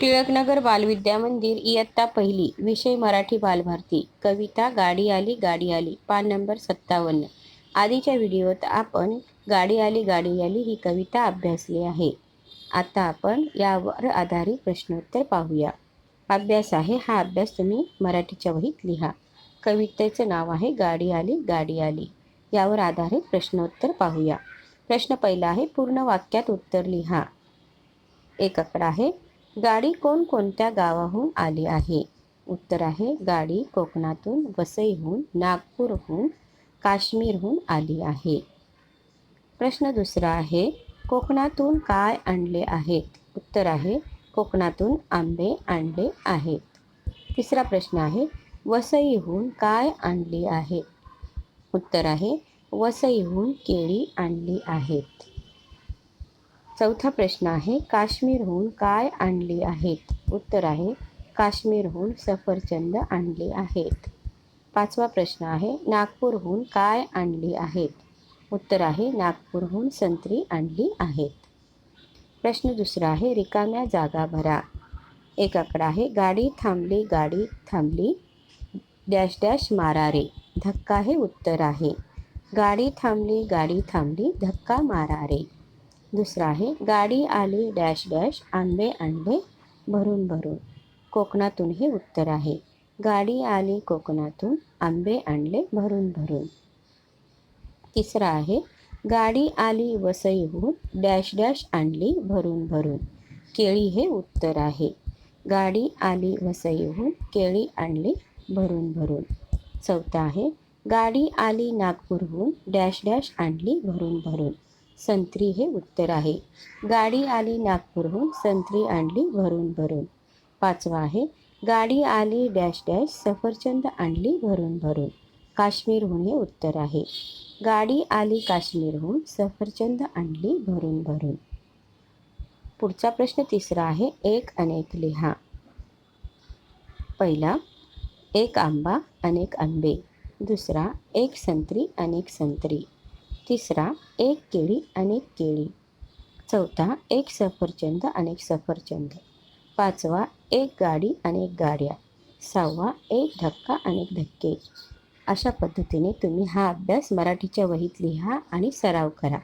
टिळकनगर बालविद्या मंदिर इयत्ता पहिली विषय मराठी बालभारती कविता गाडी आली गाडी आली पान नंबर सत्तावन्न. आधीच्या व्हिडिओत आपण गाडी आली गाडी आली ही कविता अभ्यासली आहे. आता आपण यावर आधारित प्रश्नोत्तर पाहूया. अभ्यास आहे हा अभ्यास तुम्ही मराठीच्या वहीत लिहा. कवितेचं नाव आहे गाडी आली गाडी आली. यावर आधारित प्रश्नोत्तर पाहूया. प्रश्न पहिला आहे पूर्ण वाक्यात उत्तर लिहा. एक आकडा आहे गाडी कोणकोणत्या गावाहून आली आहे? उत्तर आहे गाडी कोकणातून वसईहून नागपूरहून काश्मीरहून आली आहे. प्रश्न दुसरा आहे कोकणातून काय आणले आहेत? उत्तर आहे कोकणातून आंबे आणले आहेत. तिसरा प्रश्न आहे वसईहून काय आणली आहे? उत्तर आहे वसईहून केळी आणली आहेत. चौथा प्रश्न आहे काश्मीरहून काय आणली आहेत उत्तर आहे काश्मीरहून सफरचंद आणले आहेत. पाचवा प्रश्न आहे नागपूरहून काय आणली आहेत? उत्तर आहे नागपूरहून संत्री आणली आहेत. प्रश्न दुसरा आहे रिकाम्या जागा भरा. एक आकडा आहे गाडी थांबली गाडी थांबली डॅश डॅश मारा रे धक्का हे उत्तर आहे. गाडी थांबली गाडी थांबली धक्का मारा रे दुसरा आहे गाडी आली डॅश डॅश आंबे आणले भरून भरून. कोकणातून हे उत्तर आहे. गाडी आली कोकणातून आंबे आणले भरून भरून. तिसरा आहे गाडी आली वसईहून डॅश डॅश आणली भरून भरून. केळी हे उत्तर आहे. गाडी आली वसईहून केळी आणली भरून भरून. चौथा आहे गाडी आली नागपूरहून डॅश डॅश आणली भरून भरून. संत्री हे उत्तर आहे. गाडी आली नागपूरहून संत्री आणली भरून भरून. पाचवा आहे गाडी आली डॅश डॅश सफरचंद आणली भरून भरून. काश्मीरहून हे उत्तर आहे. गाडी आली काश्मीरहून सफरचंद आणली भरून भरून. पुढचा प्रश्न तिसरा आहे एक अनेक लिहा. पहिला एक आंबा अनेक आंबे. दुसरा एक संत्री अनेक संत्री. तिसरा एक केळी अनेक केळी. चौथा एक सफरचंद अनेक सफरचंद. पाचवा एक गाडी अनेक गाड्या. सहावा एक धक्का अनेक धक्के. अशा पद्धतीने तुम्ही हा अभ्यास मराठीच्या वहीत लिहा आणि सराव करा.